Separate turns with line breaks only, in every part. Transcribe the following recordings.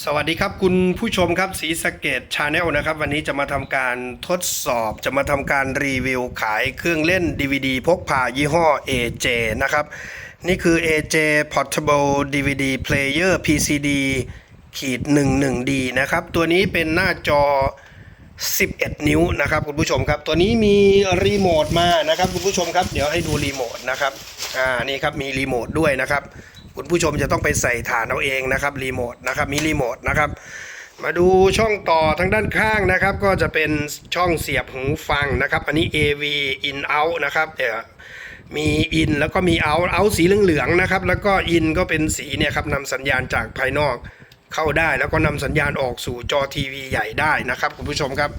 สวัสดีครับคุณผู้ชมครับสีสะเกตชาแนลนะครับ วันนี้จะมาทำการทดสอบจะมาทำการรีวิวขายเครื่องเล่น DVD พกพายี่ห้อ AJ นะครับ นี่คือ AJ Portable DVD Player PCD ขีด 11D นะครับ ตัวนี้เป็นหน้าจอ 11 นิ้วนะครับคุณผู้ชมครับ ตัวนี้มีรีโมทมานะครับคุณผู้ชมครับ เดี๋ยวให้ดูรีโมทนะครับ อ่านี่ครับมีรีโมทด้วยนะครับ คุณผู้ชมจะต้องไปใส่ฐานเอาเองนะครับรีโมทนะครับมีรีโมทนะครับมาดูช่องต่อทางด้านข้างนะครับ ก็จะเป็นช่องเสียบหูฟังนะครับ อันนี้ AV in out นะครับเดี๋ยวมี in แล้วก็มี out out สีเหลืองๆนะครับ แล้วก็ in ก็เป็นสีเนี่ยครับนำสัญญาณจากภายนอกเข้าได้ แล้วก็นำสัญญาณออกสู่จอทีวีใหญ่ได้นะครับคุณผู้ชมครับ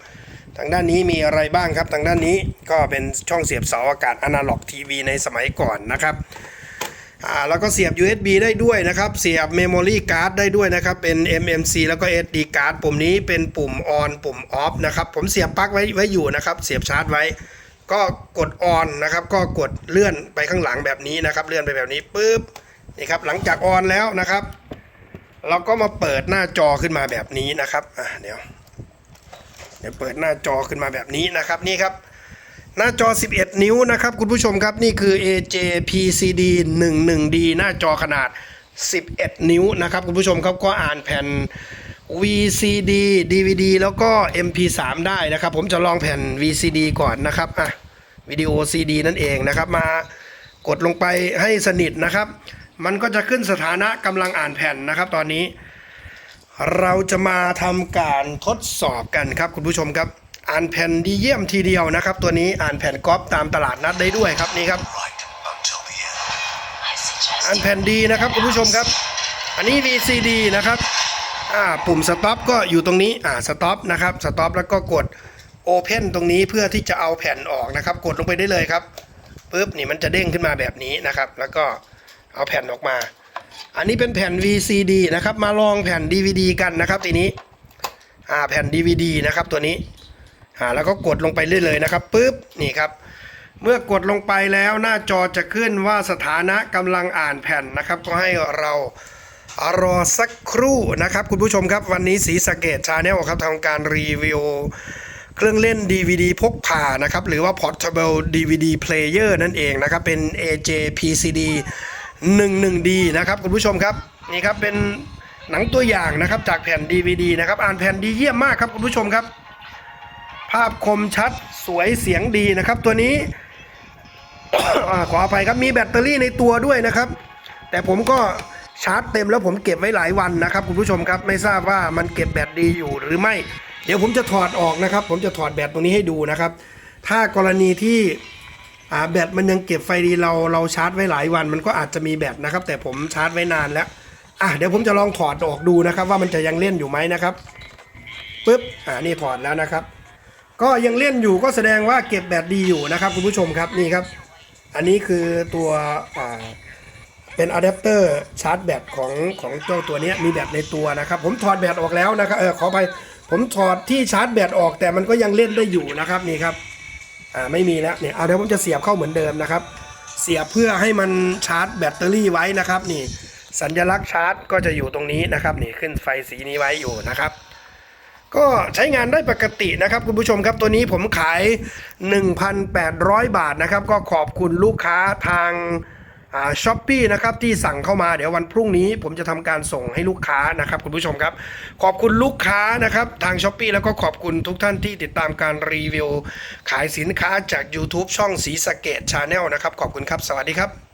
ทางด้านนี้มีอะไรบ้างครับ ทางด้านนี้ก็เป็นช่องเสียบเสาอากาศอนาล็อกทีวีในสมัยก่อนนะครับ อ่าแล้วก็เสียบ USB ได้ด้วยนะครับ เสียบ Memory Card ได้ด้วยนะครับ เป็น MMC แล้วก็ SD card ปุ่มนี้เป็นปุ่ม on ปุ่ม off นะครับ ผมเสียบปลั๊กไว้ไว้อยู่นะครับ เสียบชาร์จไว้ ก็กด on นะครับ ก็กดเลื่อนไปข้างหลังแบบนี้นะครับ เลื่อนไปแบบนี้ปุ๊บ นี่ครับ หลังจาก on แล้วนะครับ เราก็มาเปิดหน้าจอขึ้นมาแบบนี้นะครับ อะเดี๋ยว เดี๋ยวเปิดหน้าจอขึ้นมาแบบนี้นะครับ นี่ครับ หน้าจอ 11 นิ้วนะครับ คุณผู้ชมครับนี่คือ AJ PCD 11D หน้าจอขนาด 11 นิ้วนะครับ คุณผู้ชมครับก็อ่านแผ่น VCD DVD แล้วก็ MP3 ได้นะครับ ผมจะลองแผ่น VCD ก่อนนะครับอะวิดีโอ CD นั่นเองนะครับ มากดลงไปให้สนิทนะครับ มันก็จะขึ้นสถานะกำลังอ่านแผ่นนะครับ ตอนนี้ เราจะมาทำการทดสอบกันครับคุณผู้ชมครับ อ่านแผ่นดีเยี่ยมทีเดียวนะครับ ตัวนี้อ่านแผ่นก๊อปตามตลาดนัดได้ด้วยครับนี่ครับ อ่านแผ่นดีนะครับคุณผู้ชมครับ อันนี้ VCD นะครับอ่าปุ่มสต็อปก็อยู่ตรงนี้อ่าสต็อปนะครับสต็อปแล้วก็กด Open ตรงนี้เพื่อที่จะเอาแผ่นออกนะครับ กดลงไปได้เลยครับปุ๊บนี่มันจะเด้งขึ้นมาแบบนี้นะครับ แล้วก็เอาแผ่นออกมา อันนี้เป็นแผ่น VCD นะครับ มาลองแผ่น DVD กันนะครับทีนี้อ่าแผ่น DVD นะครับตัวนี้ อ่าแล้วก็กดลงไปได้เลยๆนะครับปุ๊บนี่ครับ เมื่อกดลงไปแล้วหน้าจอจะขึ้นว่าสถานะกำลังอ่านแผ่นนะครับ ก็ให้เรารอสักครู่นะครับคุณผู้ชมครับวันนี้สีสเกตชาแนลครับทำการรีวิวเครื่องเล่น DVD พกพานะครับหรือว่า Portable DVD Player นั่นเองนะครับ เป็น AJ PCD 11D นะครับคุณผู้ชมครับนี่ครับเป็นหนังตัวอย่างนะครับจากแผ่น DVD นะครับอ่านแผ่นดีเยี่ยมมากครับคุณผู้ชมครับ ภาพคมชัดสวยเสียงดีนะครับ ตัวนี้อ่าขออภัยครับมีแบตเตอรี่ในตัวด้วยนะครับ แต่ผมก็ชาร์จเต็มแล้วผมเก็บไว้หลายวันนะครับคุณผู้ชมครับไม่ทราบว่ามันเก็บแบตดีอยู่หรือไม่ เดี๋ยวผมจะถอดออกนะครับ ผมจะถอดแบตตรงนี้ให้ดูนะครับ ถ้ากรณีที่แบตมันยังเก็บไฟดีเราเราชาร์จไว้หลายวัน มันก็อาจจะมีแบตนะครับ แต่ผมชาร์จไว้นานแล้วอะเดี๋ยวผมจะลองถอดออกดูนะครับ ว่ามันจะยังเล่นอยู่ไหมนะครับปึ๊บอ่านี่ถอดแล้วนะครับ ก็ยังเล่นอยู่ก็แสดงว่าเก็บแบตดีอยู่นะครับคุณผู้ชมครับนี่ครับ อันนี้คือตัวเป็นอะแดปเตอร์ชาร์จแบตของของเจ้าตัวนี้มีแบตในตัวนะครับ ผมถอดแบตออกแล้วนะครับเออขอไปผมถอดที่ชาร์จแบตออกแต่มันก็ยังเล่นได้อยู่นะครับนี่ครับอ่าไม่มีแล้วเนี่ยเอาเดี๋ยวผมจะเสียบเข้าเหมือนเดิมนะครับ เสียบเพื่อให้มันชาร์จแบตเตอรี่ไว้นะครับ นี่สัญลักษณ์ชาร์จก็จะอยู่ตรงนี้นะครับ นี่ขึ้นไฟสีนี้ไว้อยู่นะครับ ก็ใช้งานได้ปกตินะครับคุณผู้ชมครับตัวนี้ผมขาย 1,800 บาทนะครับ ก็ขอบคุณลูกค้าทางช้อปปี้นะครับที่สั่งเข้ามาเดี๋ยววันพรุ่งนี้ ผมจะทำการส่งให้ลูกค้านะครับคุณผู้ชมครับ ขอบคุณลูกค้านะครับทางช้อปปีแล้วก็ขอบคุณทุกท่านที่ติดตามการรีวิว ขายสินค้าจาก YouTube ช่องสีสะเกตชาแนลนะครับ ขอบคุณครับ สวัสดีครับ